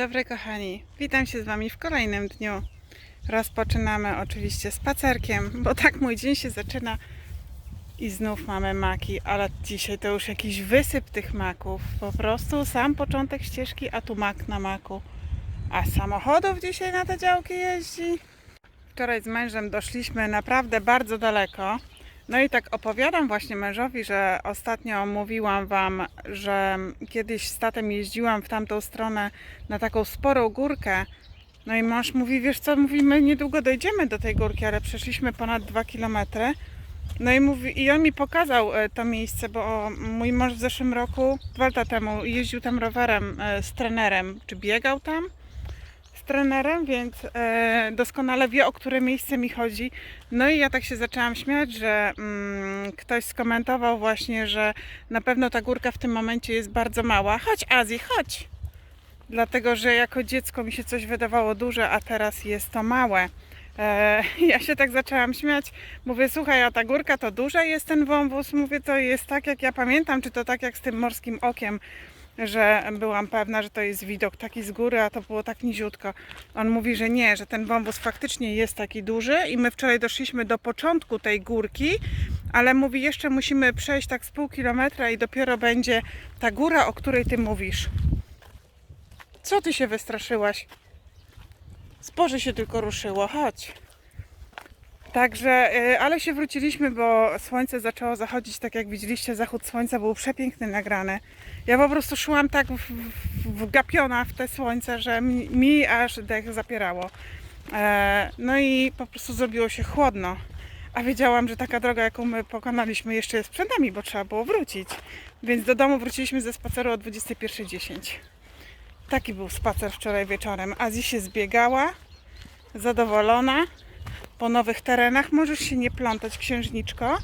Dobry kochani, witam się z Wami w kolejnym dniu. Rozpoczynamy oczywiście spacerkiem, bo tak mój dzień się zaczyna i znów mamy maki, ale dzisiaj to już jakiś wysyp tych maków. Po prostu sam początek ścieżki, a tu mak na maku. A samochodów dzisiaj na te działki jeździ. Wczoraj z mężem doszliśmy naprawdę bardzo daleko. No i tak opowiadam właśnie mężowi, że ostatnio mówiłam Wam, że kiedyś z jeździłam w tamtą stronę na taką sporą górkę. No i mąż mówi, wiesz co, mówi, my niedługo dojdziemy do tej górki, ale przeszliśmy ponad 2 kilometry. No i, mówi, i on mi pokazał e, to miejsce, bo mój mąż w zeszłym roku, dwa lata temu, jeździł tam rowerem e, z trenerem, czy biegał tam trenerem, więc e, doskonale wie, o które miejsce mi chodzi. No i ja tak się zaczęłam śmiać, że mm, ktoś skomentował właśnie, że na pewno ta górka w tym momencie jest bardzo mała. Chodź Azji, chodź! Dlatego, że jako dziecko mi się coś wydawało duże, a teraz jest to małe. E, ja się tak zaczęłam śmiać. Mówię, słuchaj, a ta górka to duża jest ten wąwóz? Mówię, to jest tak jak ja pamiętam, czy to tak jak z tym morskim okiem, że byłam pewna, że to jest widok taki z góry, a to było tak niziutko. On mówi, że nie, że ten wąwóz faktycznie jest taki duży i my wczoraj doszliśmy do początku tej górki, ale mówi, jeszcze musimy przejść tak z pół kilometra i dopiero będzie ta góra, o której ty mówisz. Co ty się wystraszyłaś? Zboże się tylko ruszyło, chodź. Także, y, ale się wróciliśmy, bo słońce zaczęło zachodzić, tak jak widzieliście, zachód słońca był przepiękny nagrany. Ja po prostu szłam tak wgapiona w te słońce, że mi, mi aż dech zapierało. E, no i po prostu zrobiło się chłodno. A wiedziałam, że taka droga, jaką my pokonaliśmy, jeszcze jest przed nami, bo trzeba było wrócić. Więc do domu wróciliśmy ze spaceru o 21.10. Taki był spacer wczoraj wieczorem. Azji się zbiegała, zadowolona. Po nowych terenach możesz się nie plątać, księżniczko.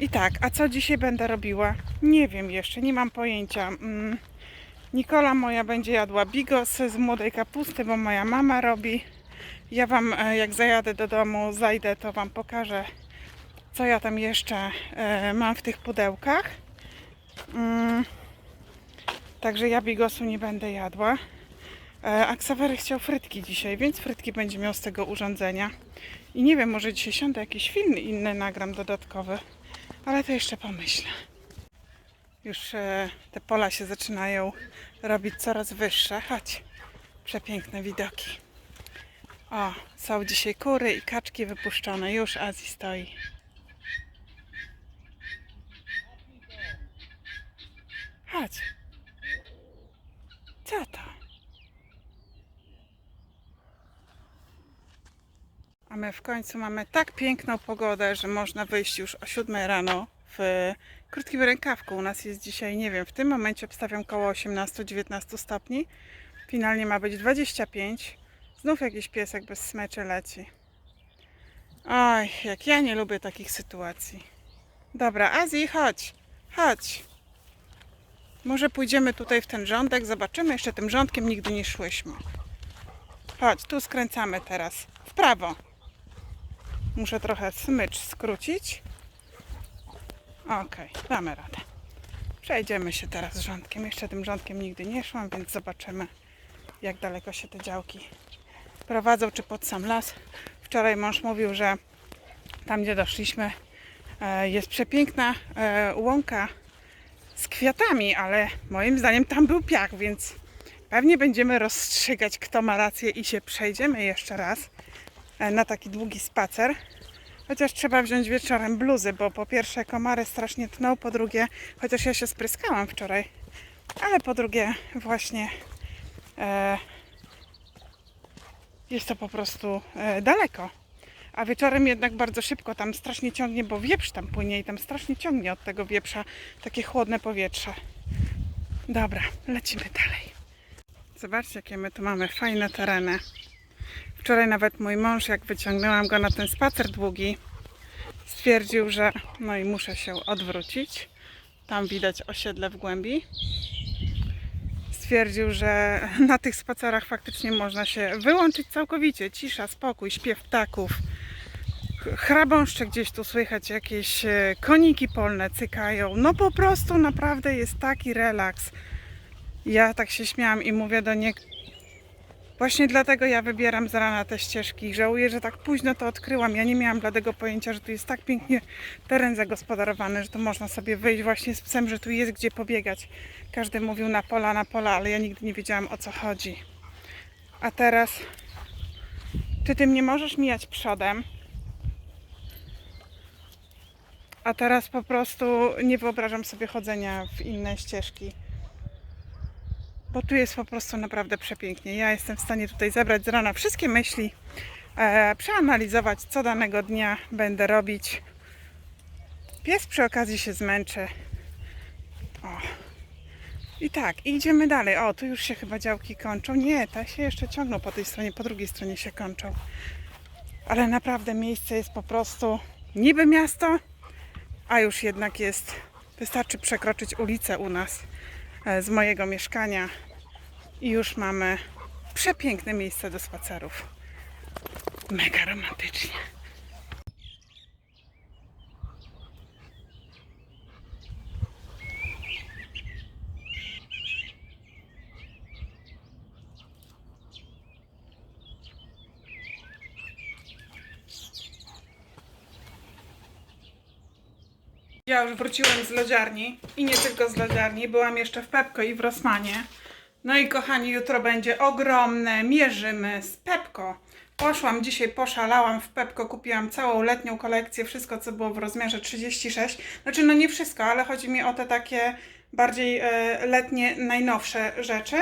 I tak, a co dzisiaj będę robiła? Nie wiem jeszcze, nie mam pojęcia. Mm, Nikola moja będzie jadła bigos z młodej kapusty, bo moja mama robi. Ja Wam, e, jak zajadę do domu, zajdę, to Wam pokażę, co ja tam jeszcze e, mam w tych pudełkach. Mm, Także ja bigosu nie będę jadła. E, A Ksawery chciał frytki dzisiaj, więc frytki będzie miał z tego urządzenia. I nie wiem, może dzisiaj siądę jakiś film inny nagram dodatkowy, ale to jeszcze pomyślę. Już e, te pola się zaczynają robić coraz wyższe. Chodź, przepiękne widoki. O, są dzisiaj kury i kaczki wypuszczone. Już Azji stoi. Chodź. Co to? A my w końcu mamy tak piękną pogodę, że można wyjść już o 7 rano w krótkim rękawku. U nas jest dzisiaj, nie wiem, w tym momencie obstawiam koło 18-19 stopni. Finalnie ma być 25. Znów jakiś piesek bez smyczy leci. Oj, jak ja nie lubię takich sytuacji. Dobra, Azji, chodź, chodź. Może pójdziemy tutaj w ten rządek, zobaczymy. Jeszcze tym rządkiem nigdy nie szłyśmy. Chodź, tu skręcamy teraz. W prawo. Muszę trochę smycz skrócić. Okej, damy radę. Przejdziemy się teraz rządkiem. Jeszcze tym rządkiem nigdy nie szłam, więc zobaczymy, jak daleko się te działki prowadzą, czy pod sam las. Wczoraj mąż mówił, że tam, gdzie doszliśmy, e, jest przepiękna e, łąka z kwiatami, ale moim zdaniem tam był piach, więc pewnie będziemy rozstrzygać, kto ma rację i się przejdziemy jeszcze raz na taki długi spacer. Chociaż trzeba wziąć wieczorem bluzy, bo po pierwsze komary strasznie tną, po drugie, chociaż ja się spryskałam wczoraj, ale po drugie właśnie e, jest to po prostu e, daleko. A wieczorem jednak bardzo szybko tam strasznie ciągnie, bo wieprz tam płynie i tam strasznie ciągnie od tego wieprza takie chłodne powietrze. Dobra, lecimy dalej. Zobaczcie, jakie my tu mamy fajne tereny. Wczoraj nawet mój mąż, jak wyciągnęłam go na ten spacer długi, stwierdził, że no i muszę się odwrócić. Tam widać osiedle w głębi. Stwierdził, że na tych spacerach faktycznie można się wyłączyć całkowicie. Cisza, spokój, śpiew ptaków. Ch- Chrabąszcze gdzieś tu słychać, jakieś e, koniki polne cykają. No po prostu naprawdę jest taki relaks. Ja tak się śmiałam i mówię do niej, Właśnie dlatego ja wybieram z rana te ścieżki. Żałuję, że tak późno to odkryłam. Ja nie miałam dlatego pojęcia, że tu jest tak pięknie teren zagospodarowany, że tu można sobie wyjść właśnie z psem, że tu jest gdzie pobiegać. Każdy mówił na pola, na pola, ale ja nigdy nie wiedziałam o co chodzi. A teraz, ty mnie możesz mijać przodem? A teraz po prostu nie wyobrażam sobie chodzenia w inne ścieżki bo tu jest po prostu naprawdę przepięknie. Ja jestem w stanie tutaj zebrać z rana wszystkie myśli, e, przeanalizować, co danego dnia będę robić. Pies przy okazji się zmęczy. O. I tak, idziemy dalej. O, tu już się chyba działki kończą. Nie, te się jeszcze ciągną po tej stronie, po drugiej stronie się kończą. Ale naprawdę miejsce jest po prostu niby miasto, a już jednak jest. Wystarczy przekroczyć ulicę u nas z mojego mieszkania i już mamy przepiękne miejsce do spacerów. Mega romantycznie. Ja już wróciłem z lodziarni i nie tylko z lodziarni, byłam jeszcze w Pepko i w Rosmanie. No i kochani, jutro będzie ogromne, mierzymy z Pepko. Poszłam dzisiaj, poszalałam w Pepko, kupiłam całą letnią kolekcję, wszystko co było w rozmiarze 36. Znaczy no nie wszystko, ale chodzi mi o te takie bardziej e, letnie, najnowsze rzeczy.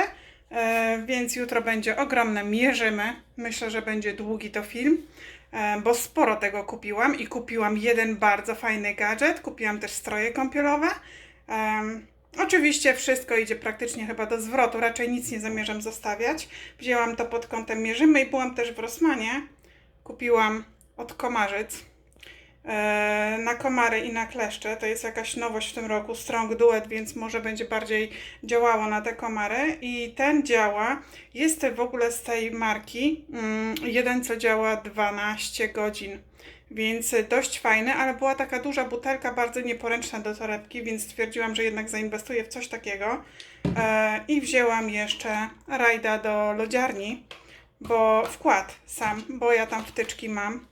E, więc jutro będzie ogromne, mierzymy. Myślę, że będzie długi to film e, bo sporo tego kupiłam i kupiłam jeden bardzo fajny gadżet, kupiłam też stroje kąpielowe. Em, oczywiście wszystko idzie praktycznie chyba do zwrotu, raczej nic nie zamierzam zostawiać. Wzięłam to pod kątem mierzymy i byłam też w Rosmanie. Kupiłam od Komarzyc e, na komary i na kleszcze. To jest jakaś nowość w tym roku, Strong Duet, więc może będzie bardziej działało na te komary. I ten działa, jest w ogóle z tej marki, mm, jeden co działa 12 godzin. Więc dość fajny, ale była taka duża butelka, bardzo nieporęczna do torebki, więc stwierdziłam, że jednak zainwestuję w coś takiego. E, I wzięłam jeszcze rajda do lodziarni, bo wkład sam, bo ja tam wtyczki mam.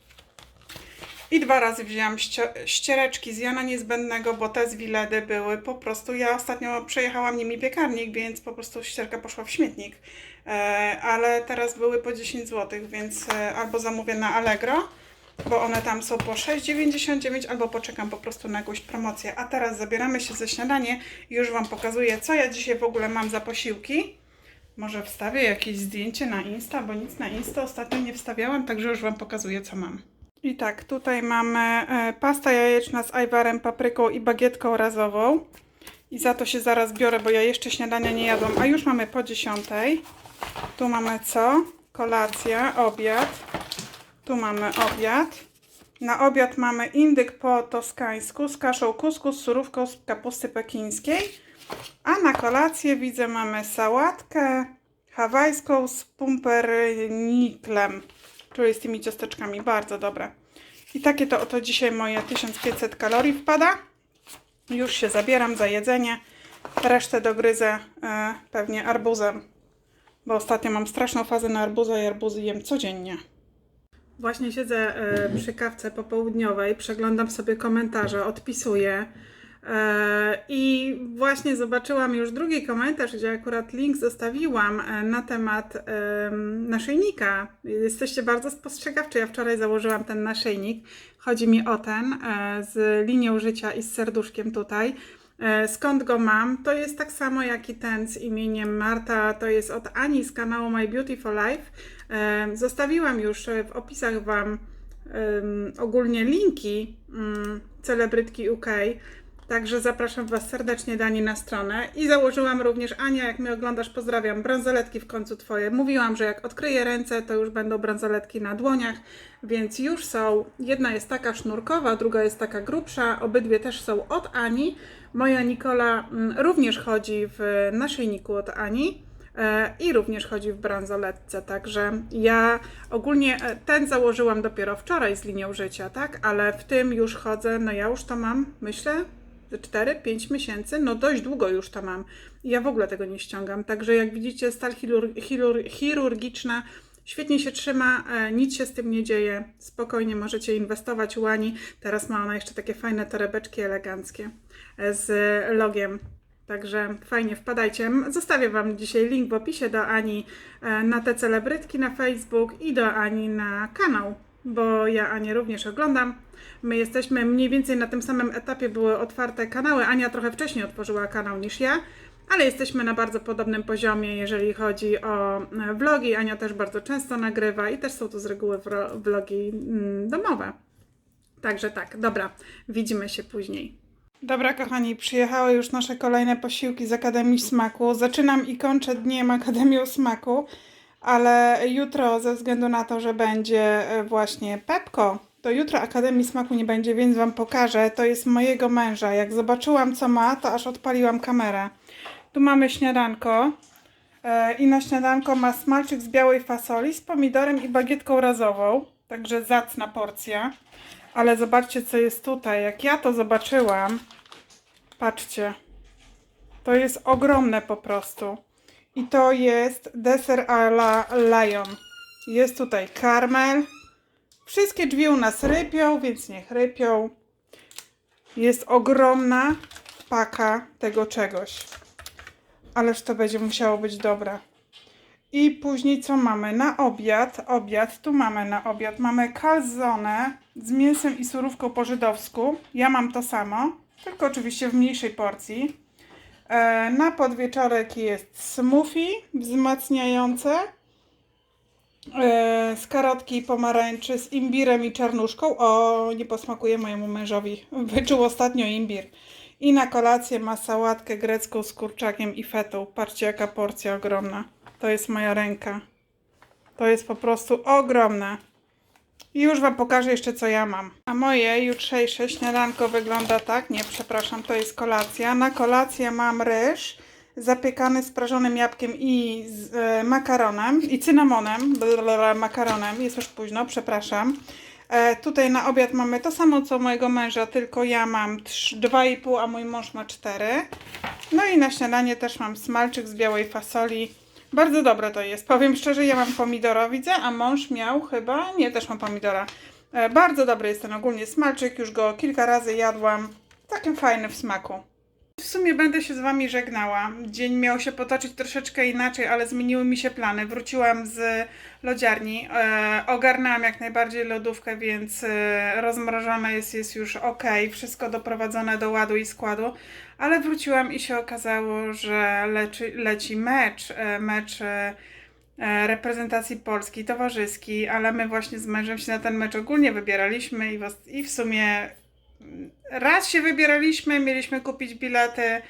I dwa razy wzięłam ście- ściereczki z Jana Niezbędnego, bo te z Wiledy były po prostu. Ja ostatnio przejechałam nimi piekarnik, więc po prostu ścierka poszła w śmietnik. E, ale teraz były po 10 zł, więc e, albo zamówię na Allegro, bo one tam są po 6,99, albo poczekam po prostu na jakąś promocję. A teraz zabieramy się ze śniadanie i już Wam pokazuję, co ja dzisiaj w ogóle mam za posiłki. Może wstawię jakieś zdjęcie na Insta, bo nic na Insta ostatnio nie wstawiałam, także już Wam pokazuję, co mam. I tak, tutaj mamy e, pasta jajeczna z ajwarem, papryką i bagietką razową. I za to się zaraz biorę, bo ja jeszcze śniadania nie jadłam, a już mamy po 10. Tu mamy co? Kolacja, obiad. Tu mamy obiad. Na obiad mamy indyk po toskańsku z kaszą kuskus, surówką z kapusty pekińskiej. A na kolację widzę mamy sałatkę hawajską z pumperniklem, czyli z tymi ciasteczkami. Bardzo dobre. I takie to oto dzisiaj moje 1500 kalorii wpada. Już się zabieram za jedzenie. Resztę dogryzę e, pewnie arbuzem, bo ostatnio mam straszną fazę na arbuza i arbuzy jem codziennie. Właśnie siedzę e, przy kawce popołudniowej, przeglądam sobie komentarze, odpisuję. E, I właśnie zobaczyłam już drugi komentarz, gdzie akurat link zostawiłam e, na temat em, naszyjnika. Jesteście bardzo spostrzegawczy. Ja wczoraj założyłam ten naszyjnik. Chodzi mi o ten e, z linią życia i z serduszkiem tutaj. Skąd go mam? To jest tak samo jak i ten z imieniem Marta. To jest od Ani z kanału My Beautiful Life. Zostawiłam już w opisach Wam ogólnie linki mm, celebrytki UK. Także zapraszam Was serdecznie Dani na stronę i założyłam również Ania, jak mnie oglądasz, pozdrawiam, bransoletki w końcu Twoje. Mówiłam, że jak odkryję ręce, to już będą bransoletki na dłoniach, więc już są. Jedna jest taka sznurkowa, druga jest taka grubsza, obydwie też są od Ani. Moja Nikola mm, również chodzi w naszyjniku od Ani. e, I również chodzi w bransoletce, także ja ogólnie e, ten założyłam dopiero wczoraj z linią życia, tak? Ale w tym już chodzę, no ja już to mam, myślę, 4-5 miesięcy, no dość długo już to mam. Ja w ogóle tego nie ściągam. Także jak widzicie, stal chirur- chirur- chirurgiczna świetnie się trzyma, e, nic się z tym nie dzieje. Spokojnie możecie inwestować u Ani. Teraz ma ona jeszcze takie fajne torebeczki eleganckie e, z logiem. Także fajnie, wpadajcie. Zostawię Wam dzisiaj link w opisie do Ani e, na te celebrytki na Facebook i do Ani na kanał, bo ja Anię również oglądam. My jesteśmy mniej więcej na tym samym etapie, były otwarte kanały. Ania trochę wcześniej otworzyła kanał niż ja, ale jesteśmy na bardzo podobnym poziomie, jeżeli chodzi o e, vlogi. Ania też bardzo często nagrywa i też są to z reguły vlogi mm, domowe. Także tak, dobra, widzimy się później. Dobra, kochani, przyjechały już nasze kolejne posiłki z Akademii Smaku. Zaczynam i kończę dniem Akademią Smaku, ale jutro, ze względu na to, że będzie e, właśnie Pepko, to jutro Akademii Smaku nie będzie, więc Wam pokażę. To jest mojego męża. Jak zobaczyłam, co ma, to aż odpaliłam kamerę. Tu mamy śniadanko. E, I na śniadanko ma smalczyk z białej fasoli z pomidorem i bagietką razową. Także zacna porcja. Ale zobaczcie, co jest tutaj. Jak ja to zobaczyłam, patrzcie, to jest ogromne po prostu. I to jest deser a la Lion. Jest tutaj karmel. Wszystkie drzwi u nas rypią, więc niech rypią. Jest ogromna paka tego czegoś. Ależ to będzie musiało być dobre. I później co mamy? Na obiad, obiad, tu mamy na obiad, mamy calzone z mięsem i surówką po żydowsku. Ja mam to samo, tylko oczywiście w mniejszej porcji. E, na podwieczorek jest smoothie wzmacniające e, z karotki i pomarańczy z imbirem i czarnuszką. O, nie posmakuje mojemu mężowi. Wyczuł ostatnio imbir. I na kolację ma sałatkę grecką z kurczakiem i fetą. Patrzcie jaka porcja ogromna. To jest moja ręka. To jest po prostu ogromne. I już Wam pokażę jeszcze, co ja mam. A moje jutrzejsze śniadanko wygląda tak. Nie, przepraszam, to jest kolacja. Na kolację mam ryż zapiekany z prażonym jabłkiem i z e, makaronem i cynamonem, blablabla, makaronem. Jest już późno, przepraszam. E, tutaj na obiad mamy to samo, co mojego męża, tylko ja mam 2,5, a mój mąż ma 4. No i na śniadanie też mam smalczyk z białej fasoli. Bardzo dobre to jest. Powiem szczerze, ja mam pomidora, widzę, a mąż miał chyba, nie, też mam pomidora. E, bardzo dobry jest ten ogólnie smalczyk, już go kilka razy jadłam. Takim fajny w smaku. W sumie będę się z Wami żegnała. Dzień miał się potoczyć troszeczkę inaczej, ale zmieniły mi się plany. Wróciłam z lodziarni, e, ogarnęłam jak najbardziej lodówkę, więc e, rozmrożone jest, jest już ok, wszystko doprowadzone do ładu i składu, ale wróciłam i się okazało, że leci, mecz, e, mecz e, e, reprezentacji Polski, towarzyski, ale my właśnie z mężem się na ten mecz ogólnie wybieraliśmy i, was, i w sumie raz się wybieraliśmy, mieliśmy kupić bilety,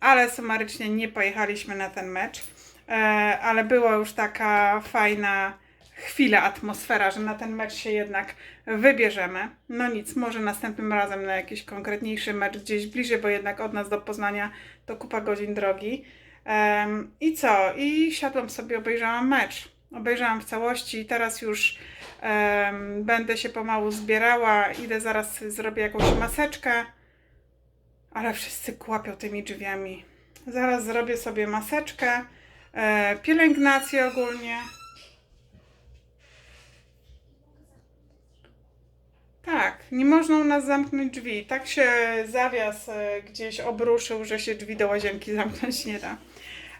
ale sumarycznie nie pojechaliśmy na ten mecz. E, ale była już taka fajna chwila, atmosfera, że na ten mecz się jednak wybierzemy. No nic, może następnym razem na jakiś konkretniejszy mecz gdzieś bliżej, bo jednak od nas do Poznania to kupa godzin drogi. I co? I siadłam sobie, obejrzałam mecz. Obejrzałam w całości i teraz już będę się pomału zbierała. Idę zaraz zrobię jakąś maseczkę. Ale wszyscy kłapią tymi drzwiami. Zaraz zrobię sobie maseczkę, e, pielęgnację ogólnie. Tak, nie można u nas zamknąć drzwi. Tak się zawias e, gdzieś obruszył, że się drzwi do łazienki zamknąć nie da.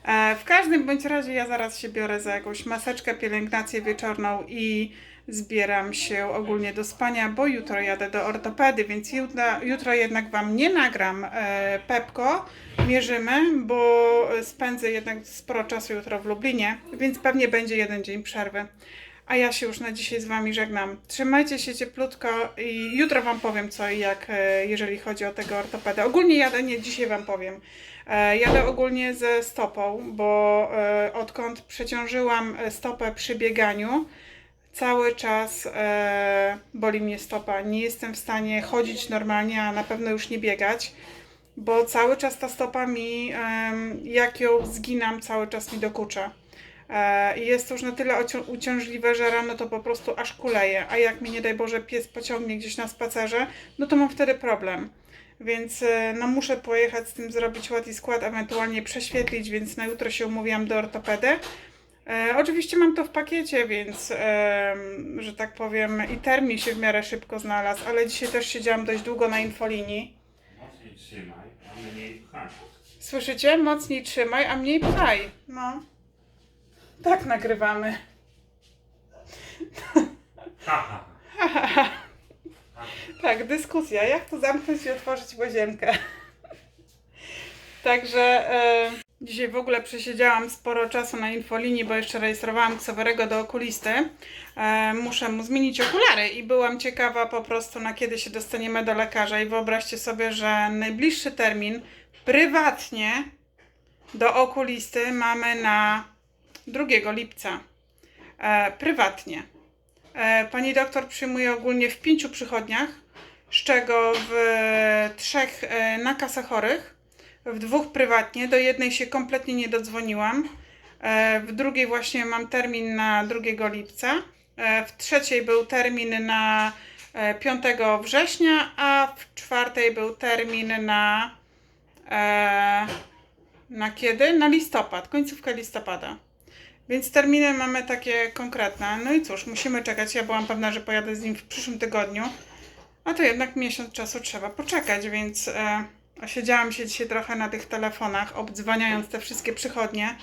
E, w każdym bądź razie ja zaraz się biorę za jakąś maseczkę, pielęgnację wieczorną i zbieram się ogólnie do spania, bo jutro jadę do ortopedy, więc jutro, jutro jednak Wam nie nagram e, Pepko, mierzymy, bo spędzę jednak sporo czasu jutro w Lublinie, więc pewnie będzie jeden dzień przerwy. A ja się już na dzisiaj z Wami żegnam. Trzymajcie się cieplutko i jutro Wam powiem co i jak, e, jeżeli chodzi o tego ortopedę. Ogólnie jadę, nie, dzisiaj Wam powiem. E, Jadę ogólnie ze stopą, bo e, odkąd przeciążyłam stopę przy bieganiu, cały czas e, boli mnie stopa. Nie jestem w stanie chodzić normalnie, a na pewno już nie biegać, bo cały czas ta stopa mi, em, jak ją zginam, cały czas mi dokucza. E, jest to już na tyle uciążliwe, że rano to po prostu aż kuleje. A jak mi nie daj Boże pies pociągnie gdzieś na spacerze, no to mam wtedy problem. Więc e, no muszę pojechać z tym zrobić ład i skład, ewentualnie prześwietlić, więc na jutro się umówiłam do ortopedy. E, oczywiście mam to w pakiecie, więc e, że tak powiem i termin się w miarę szybko znalazł, ale dzisiaj też siedziałam dość długo na infolinii. Mocniej trzymaj, a mniej pchaj. Słyszycie? Mocniej trzymaj, a mniej pchaj. No. Tak nagrywamy. Ha, ha. Tak, dyskusja. Jak tu zamknąć i otworzyć łazienkę? Także e, dzisiaj w ogóle przesiedziałam sporo czasu na infolinii, bo jeszcze rejestrowałam Ksawerego do okulisty. E, muszę mu zmienić okulary i byłam ciekawa po prostu na kiedy się dostaniemy do lekarza i wyobraźcie sobie, że najbliższy termin prywatnie do okulisty mamy na 2 lipca. E, prywatnie. E, Pani doktor przyjmuje ogólnie w pięciu przychodniach, z czego w trzech e, na kasę chorych, w dwóch prywatnie. Do jednej się kompletnie nie dodzwoniłam. E, W drugiej właśnie mam termin na 2 lipca. E, W trzeciej był termin na e, 5 września, a w czwartej był termin na. E, na kiedy? Na listopad, końcówkę listopada. Więc terminy mamy takie konkretne. No i cóż, musimy czekać. Ja byłam pewna, że pojadę z nim w przyszłym tygodniu. A to jednak miesiąc czasu trzeba poczekać, więc e, siedziałam się dzisiaj trochę na tych telefonach, obdzwaniając te wszystkie przychodnie.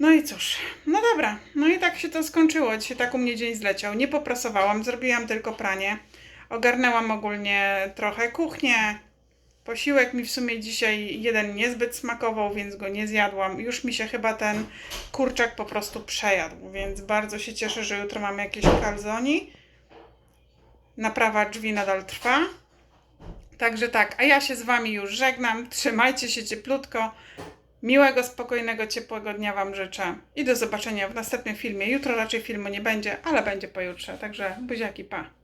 No i cóż, no dobra, no i tak się to skończyło. Dzisiaj tak u mnie dzień zleciał. Nie poprasowałam, zrobiłam tylko pranie. Ogarnęłam ogólnie trochę kuchnię. Posiłek mi w sumie dzisiaj jeden niezbyt smakował, więc go nie zjadłam. Już mi się chyba ten kurczak po prostu przejadł, więc bardzo się cieszę, że jutro mamy jakieś calzoni. Naprawa drzwi nadal trwa. Także tak, a ja się z Wami już żegnam. Trzymajcie się cieplutko. Miłego, spokojnego, ciepłego dnia Wam życzę. I do zobaczenia w następnym filmie. Jutro raczej filmu nie będzie, ale będzie pojutrze. Także buziaki, pa.